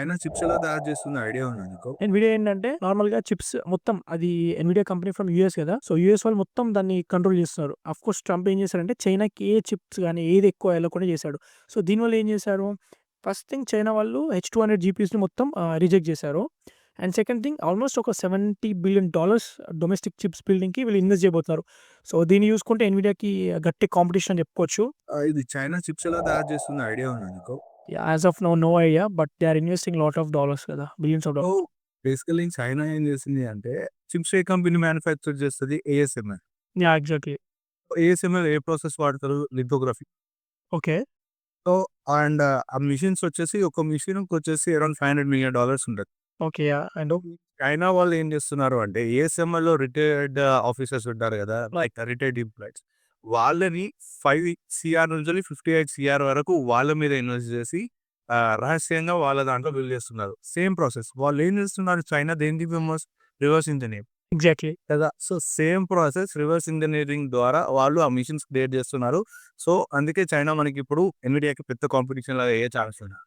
అయినా చిప్స్ ఎలా తయారు చేస్తుందో ఐడియా ఉందా నీకు? ఎన్విడియా ఏంటంటే నార్మల్‌గా చిప్స్ మొత్తం అది ఎన్విడియా కంపెనీ ఫ్రమ్ యూఎస్ కదా! సో, యూఎస్ వాళ్ళు మొత్తం దాన్ని కంట్రోల్ చేస్తున్నారు. ఆఫ్‌కోర్స్ ట్రంప్ ఏం చేశారంటే చైనాకి ఏ చిప్స్ గాని ఏది ఎక్కువ ఎళ్ళకుండా చేశాడు. సో, దీనివల్ల ఏం చేశారు? ఫస్ట్ థింగ్ చైనా వాళ్ళు హెచ్ టూ హండ్రెడ్ జీపీఎస్‌ని మొత్తం రిజెక్ట్ చేశారు. అండ్ సెకండ్ థింగ్ ఆల్మోస్ట్ ఒక $70 బిలియన్ డొమెస్టిక్ చిప్స్ బిల్డింగ్‌కి వీళ్ళు ఇన్వెస్ట్ చేయబోతున్నారు. సో, దీన్ని చూసుకుంటే ఎన్విడియాకి గట్టి కాంపిటీషన్ అని చెప్పుకోవచ్చు. ఇది చైనా చిప్స్ ఎలా తయారు చేస్తుందో ఐడియా ఉందా నీకు? As of now no idea. But they are investing lot of dollars కదా! Billions of dollars. Basically China ఏం చేసింది అంటే చిప్స్ ఏ కంపెనీ మ్యానుఫ్యాక్చర్ చేస్తది? ఏఎస్ఎంఎల్. యాహ్! ఎగ్జాక్ట్‌లీ. ఏఎస్ఎంఎల్ ఏ ప్రాసెస్ వాడతారు? లిథోగ్రఫీ. ఓకే. సో, అండ్ ఆ మెషిన్స్ వచ్చేసి ఒక మెషిన్‌కొచ్చేసి అరౌండ్ $500,000,000 ఉంటది. Okay. Yeah! I know. China వాళ్ళు ఏం చేస్తున్నారు అంటే ఏఎస్ఎంఎల్‌లో రిటైర్డ్ ఆఫీసర్స్ ఉంటారు కదా! Like retired employees. వాళ్ళని 5 సీఆర్ నుంచి 58 సీఆర్ వరకు వాళ్ళ మీద ఇన్వెస్ట్ చేసి రహస్యంగా వాళ్ళ దాంట్లో బిల్డ్ చేస్తున్నారు. Same process. వాళ్ళు ఏం చేస్తున్నారు చైనా దేనికి ఫేమస్? Reverse engineering. ఎగ్జాక్ట్‌లీ. కదా! So, same process reverse engineering ద్వారా వాళ్ళు ఆ మెషిన్స్ క్రియేట్ చేస్తున్నారు. సో, అందుకే చైనా మనకిప్పుడు ఎన్విడియాకి పెద్ద కాంపిటీషన్ లాగా అయ్యే ఛాన్స్ ఉంది.